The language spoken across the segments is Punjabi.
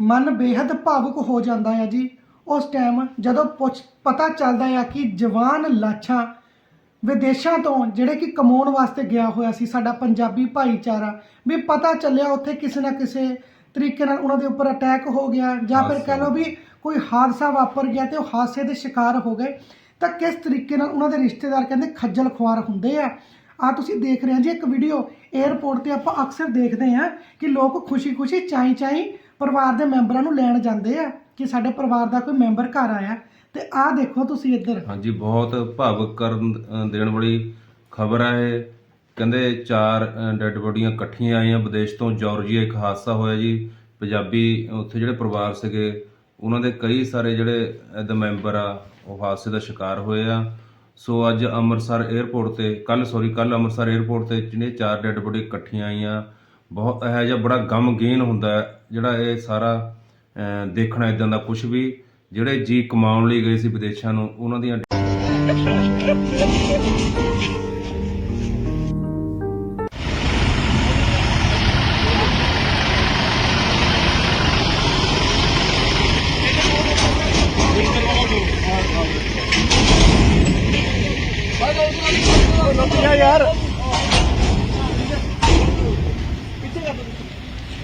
ਮਨ ਬੇहद ਭਾਵੁਕ ਹੋ ਜਾਂਦਾ ਹੈ ਜੀ। ਉਸ ਟਾਈਮ ਜਦੋਂ ਪੁੱਛ ਪਤਾ ਚੱਲਦਾ ਹੈ ਕਿ ਜਵਾਨ ਲਾਸ਼ਾਂ ਵਿਦੇਸ਼ਾਂ ਤੋਂ ਜਿਹੜੇ ਕਿ ਕਮਾਉਣ ਵਾਸਤੇ ਗਿਆ ਹੋਇਆ ਸੀ ਸਾਡਾ ਪੰਜਾਬੀ ਭਾਈਚਾਰਾ ਵੀ ਪਤਾ ਚੱਲਿਆ ਉੱਥੇ ਕਿਸੇ ਨਾ ਕਿਸੇ ਤਰੀਕੇ ਨਾਲ ਉਹਨਾਂ ਦੇ ਉੱਪਰ ਅਟੈਕ ਹੋ ਗਿਆ ਜਾਂ ਫਿਰ ਕਹਿ ਲਓ ਵੀ ਕੋਈ ਹਾਦਸਾ ਵਾਪਰ ਗਿਆ ਤੇ ਉਹ ਹਾਦਸੇ ਦੇ ਸ਼ਿਕਾਰ ਹੋ ਗਏ। ਤਾਂ ਕਿਸ ਤਰੀਕੇ ਨਾਲ ਉਹਨਾਂ ਦੇ ਰਿਸ਼ਤੇਦਾਰ ਕਹਿੰਦੇ ਖੱਜਲ ਖੁਆਰ ਹੁੰਦੇ ਆ। ਆ ਤੁਸੀਂ ਦੇਖ ਰਹੇ ਹੋ ਜੀ ਇੱਕ ਵੀਡੀਓ 에어ਪੋਰਟ ਤੇ ਆਪਾਂ ਅਕਸਰ ਦੇਖਦੇ ਆ ਕਿ ਲੋਕ ਖੁਸ਼ੀ-ਖੁਸ਼ੀ ਚਾਈ-ਚਾਈ ਪਰਿਵਾਰ ਦੇ ਮੈਂਬਰਾਂ ਨੂੰ ਲੈਣ ਜਾਂਦੇ ਆ ਕਿ ਸਾਡੇ ਪਰਿਵਾਰ ਦਾ ਕੋਈ ਮੈਂਬਰ ਘਰ ਆਇਆ ਤੇ ਆਹ ਦੇਖੋ ਤੁਸੀਂ ਇੱਧਰ। ਹਾਂਜੀ ਬਹੁਤ ਭਾਵੁਕ ਕਰਨ ਅ, ਦੇਣ ਵਾਲੀ ਖਬਰ ਹੈ ਇਹ। ਕਹਿੰਦੇ ਚਾਰ ਡੈੱਡ ਬੋਡੀਆਂ ਇਕੱਠੀਆਂ ਆਈਆਂ। ਵਿਦੇਸ਼ ਤੋਂ ਜਾਰਜੀਆ ਇੱਕ ਹਾਦਸਾ ਹੋਇਆ ਜੀ। ਪੰਜਾਬੀ ਉੱਥੇ ਜਿਹੜੇ ਪਰਿਵਾਰ ਸੀਗੇ ਉਹਨਾਂ ਦੇ ਕਈ ਸਾਰੇ ਜਿਹੜੇ ਇਹਦੇ ਮੈਂਬਰ ਆ ਉਹ ਹਾਦਸੇ ਦਾ ਸ਼ਿਕਾਰ ਹੋਏ ਆ। ਸੋ ਅੱਜ ਅੰਮ੍ਰਿਤਸਰ 에ਅਰਪੋਰਟ ਤੇ ਕੱਲ ਸੌਰੀ ਕੱਲ ਅੰਮ੍ਰਿਤਸਰ 에ਅਰਪੋਰਟ ਤੇ ਜਿਹੜੇ ਚਾਰ ਡੈੱਡ ਬੋਡੀ ਇਕੱਠੀਆਂ ਆਈਆਂ ਬਹੁਤ ਇਹੋ ਜਿਹਾ ਬੜਾ ਗਮਗੀਨ ਹੁੰਦਾ ਜਿਹੜਾ ਇਹ ਸਾਰਾ ਦੇਖਣਾ ਇਦਾਂ ਦਾ ਕੁਝ ਵੀ, ਜਿਹੜੇ ਜੀ ਕਮਾਉਣ ਲਈ ਗਏ ਸੀ ਵਿਦੇਸ਼ਾਂ ਨੂੰ, ਉਹਨਾਂ ਦੀਆਂ ਯਾਰ।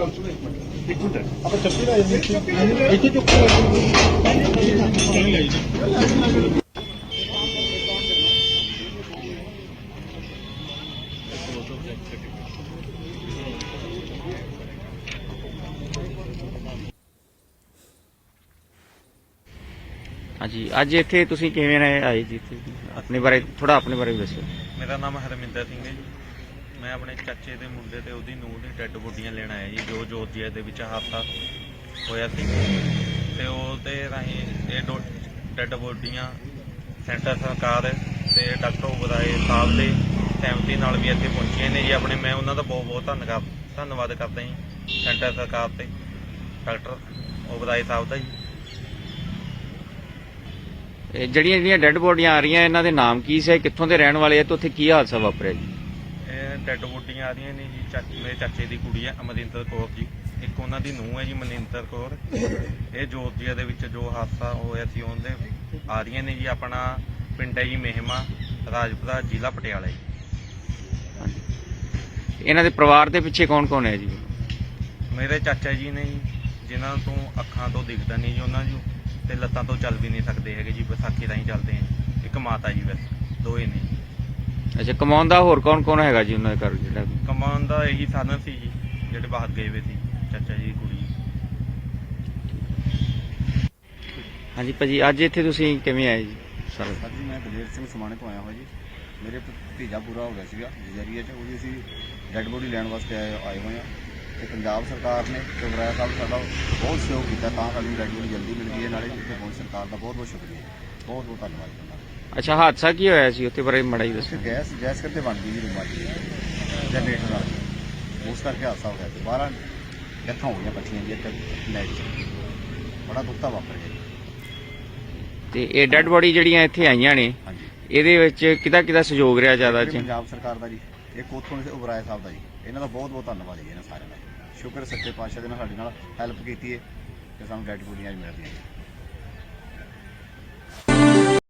ਗੱਲ ਸੁਣੋ ਇੱਕ ਮਿੰਟ ਇੱਕ ਮਿੰਟ ਆਪਾਂ ਚੱਪੀ ਲੈ ਜਾਂਦੇ ਇੱਥੇ ਚੁੱਕ ਨਹੀਂ ਲਈ ਹਾਂਜੀ, ਅੱਜ ਇੱਥੇ ਤੁਸੀਂ ਕਿਵੇਂ ਰਹੇ? ਆਏ ਜੀ ਆਪਣੇ ਬਾਰੇ ਥੋੜਾ ਆਪਣੇ ਬਾਰੇ ਵੀ ਦੱਸੋ। ਮੇਰਾ ਨਾਮ ਹਰਮਿੰਦਰ ਸਿੰਘ ਹੈ ਜੀ। ਮੈਂ ਆਪਣੇ ਚਾਚੇ ਦੇ ਮੁੰਡੇ ਤੇ ਉਹਦੀ ਨੂੰਹ ਦੀ ਡੈੱਡ ਬੋਡੀਆਂ ਲੈਣ ਆਇਆ ਜੀ, ਜੋ ਜੋਰਜੀਆ ਦੇ ਵਿੱਚ ਹਾਦਸਾ ਹੋਇਆ ਸੀ। ਤੇ ਉਹ ਤੇ ਰਾਹੀਂ ਇਹ ਡੈੱਡ ਬੋਡੀਆਂ ਸੈਂਟਰ ਸਰਕਾਰ ਤੇ ਡਾਕਟਰ ਉਬਰਾਏ ਸਾਹਿਬ ਦੇ ਸਹਿਮਤੀ ਨਾਲ ਵੀ ਇੱਥੇ ਪਹੁੰਚੀਆਂ ਨੇ ਜੀ। ਆਪਣੇ ਮੈਂ ਉਹਨਾਂ ਦਾ ਬਹੁਤ ਬਹੁਤ ਧੰਨਵਾਦ ਧੰਨਵਾਦ ਕਰਦਾ ਜੀ, ਸੈਂਟਰ ਸਰਕਾਰ ਤੇ, ਡਾਕਟਰ ਉਬਰਾਏ ਸਾਹਿਬ ਦਾ ਜੀ। ਇਹ ਜਿਹੜੀਆਂ ਜਿਹੜੀਆਂ ਡੈੱਡ ਬੋਡੀਆਂ ਆ ਰਹੀਆਂ, ਇਹਨਾਂ ਦੇ ਨਾਮ ਕੀ ਸੀ? ਕਿੱਥੋਂ ਦੇ ਰਹਿਣ ਵਾਲੇ ਆ ਤੇ ਉੱਥੇ ਕੀ ਹਾਦਸਾ ਵਾਪਰਿਆ ਜੀ? ਡੈੱਡ ਬੋਡੀਆਂ ਆ ਰਹੀਆਂ ਨੇ ਜੀ ਚਾਚੇ ਮੇਰੇ ਚਾਚੇ ਦੀ ਕੁੜੀ ਹੈ ਅਮਰਿੰਦਰ ਕੌਰ ਜੀ। ਇੱਕ ਉਹਨਾਂ ਦੀ ਨੂੰਹ ਹੈ ਜੀ ਮਨਿੰਦਰ ਕੌਰ। ਇਹ ਜੋਰਜੀਆ ਦੇ ਵਿੱਚ ਜੋ ਹਾਦਸਾ ਹੋਇਆ ਸੀ ਉਹਦੇ ਆ ਰਹੀਆਂ ਨੇ ਜੀ ਆਪਣਾ ਪਿੰਡ ਹੈ ਜੀ ਮਹਿਮਾ ਰਾਜਪੁਰਾ ਜ਼ਿਲ੍ਹਾ ਪਟਿਆਲਾ ਜੀ। ਇਹਨਾਂ ਦੇ ਪਰਿਵਾਰ ਦੇ ਪਿੱਛੇ ਕੌਣ ਕੌਣ ਹੈ ਜੀ? ਮੇਰੇ ਚਾਚਾ ਜੀ ਨੇ ਜੀ ਜਿਨ੍ਹਾਂ ਤੋਂ ਅੱਖਾਂ ਤੋਂ ਦਿਖਦਾ ਨਹੀਂ ਜੀ ਉਹਨਾਂ ਨੂੰ ਤੇ ਲੱਤਾਂ ਤੋਂ ਚੱਲ ਵੀ ਨਹੀਂ ਸਕਦੇ ਹੈਗੇ ਜੀ ਵਿਸਾਖੀ ਰਾਹੀਂ ਚੱਲਦੇ ਆ ਇੱਕ ਮਾਤਾ ਜੀ ਬਸ ਦੋਏ ਨੇ ਜੀ। ਅੱਛਾ ਕਮਾਉਣ ਦਾ ਹੋਰ ਕੌਣ ਕੌਣ ਹੈਗਾ ਜੀ ਉਹਨਾਂ ਦੇ ਘਰ ਜਿਹੜਾ? ਕਮਾਉਣ ਦਾ ਇਹੀ ਸਾਧਨ ਸੀ ਜੀ ਜਿਹੜੇ ਬਾਹਰ ਗਏ ਹੋਏ ਸੀ ਚਾਚਾ ਜੀ ਦੀ ਕੁੜੀ। ਹਾਂਜੀ ਭਾਜੀ ਅੱਜ ਇੱਥੇ ਤੁਸੀਂ ਕਿਵੇਂ ਆਏ ਜੀ? ਸਰ ਸਰ ਜੀ ਮੈਂ ਦਲੇਰ ਸਿੰਘ ਸਮਾਣੇ ਤੋਂ ਆਇਆ ਹੋਇਆ ਜੀ। ਮੇਰੇ ਭਤੀਜਾ ਪੂਰਾ ਹੋ ਗਿਆ ਸੀਗਾ ਜਰੀਏ 'ਚ। ਉਹਦੀ ਅਸੀਂ ਡੈੱਡ ਬੋਡੀ ਲੈਣ ਵਾਸਤੇ ਆਏ ਆਏ ਹੋਏ ਆ ਤੇ ਪੰਜਾਬ ਸਰਕਾਰ ਨੇ ਤੇ ਵਰਾਇਆ ਸਾਹਿਬ ਸਾਡਾ ਬਹੁਤ ਸਹਿਯੋਗ ਕੀਤਾ ਤਾਂ ਸਾਡੀ ਡੈੱਡ ਬੋਡੀ ਜਲਦੀ ਮਿਲ ਗਈ ਹੈ। ਨਾਲੇ ਇੱਥੇ ਪਹੁੰਚ ਸਰਕਾਰ ਦਾ ਬਹੁਤ ਬਹੁਤ ਸ਼ੁਕਰੀਆ। ਬਹੁਤ ਬਹੁਤ ਧੰਨਵਾਦ ਕਰਦਾ ਅੱਛਾ ਹਾਦਸਾ ਕੀ ਹੋਇਆ ਸੀ? ਉੱਥੇ ਬਾਰੇ ਮੜਾ ਹੀ ਦੱਸੋ ਗੈਸ ਗੈਸ ਕਿਤੇ ਬਣ ਗਈ ਜੀ ਰੂਮਾਂ 'ਚ ਜਨਰੇਟਰ ਨਾਲ। ਉਸ ਕਰਕੇ ਹਾਦਸਾ ਹੋ ਗਿਆ 12 ਡੈਥਾਂ ਹੋ ਗਈਆਂ ਬੱਚੀਆਂ ਦੀ ਇੱਥੇ ਲਾਈਟ 'ਚ। ਬੜਾ ਦੁੱਖਤਾ ਵਾਪਰ ਗਿਆ। ਤੇ ਇਹ ਡੈੱਡ ਬੋਡੀ ਜਿਹੜੀਆਂ ਇੱਥੇ ਆਈਆਂ ਨੇ ਹਾਂਜੀ। ਇਹਦੇ ਵਿੱਚ ਕਿਹਦਾ ਕਿਹਦਾ ਸਹਿਯੋਗ ਰਿਹਾ ਜ਼ਿਆਦਾ ਜੀ? ਪੰਜਾਬ ਸਰਕਾਰ ਦਾ ਜੀ। ਇੱਕ ਉੱਥੋਂ ਦੇ ਉਬਰਾਏ ਸਾਹਿਬ ਦਾ ਜੀ। ਇਹਨਾਂ ਦਾ ਬਹੁਤ ਬਹੁਤ ਧੰਨਵਾਦ ਜੀ ਇਹਨਾਂ ਸਾਰਿਆਂ ਦਾ। ਸ਼ੁਕਰ ਸੱਚੇ ਪਾਤਸ਼ਾਹ ਦੇ ਨਾਲ ਸਾਡੀ ਨਾਲ ਹੈਲਪ ਕੀਤੀ ਹੈ ਤੇ ਸਾਨੂੰ ਡੈਡ ਬੋਡੀਆਂ ਅੱਜ ਮਿਲ ਰਹੀਆਂ ਜੀ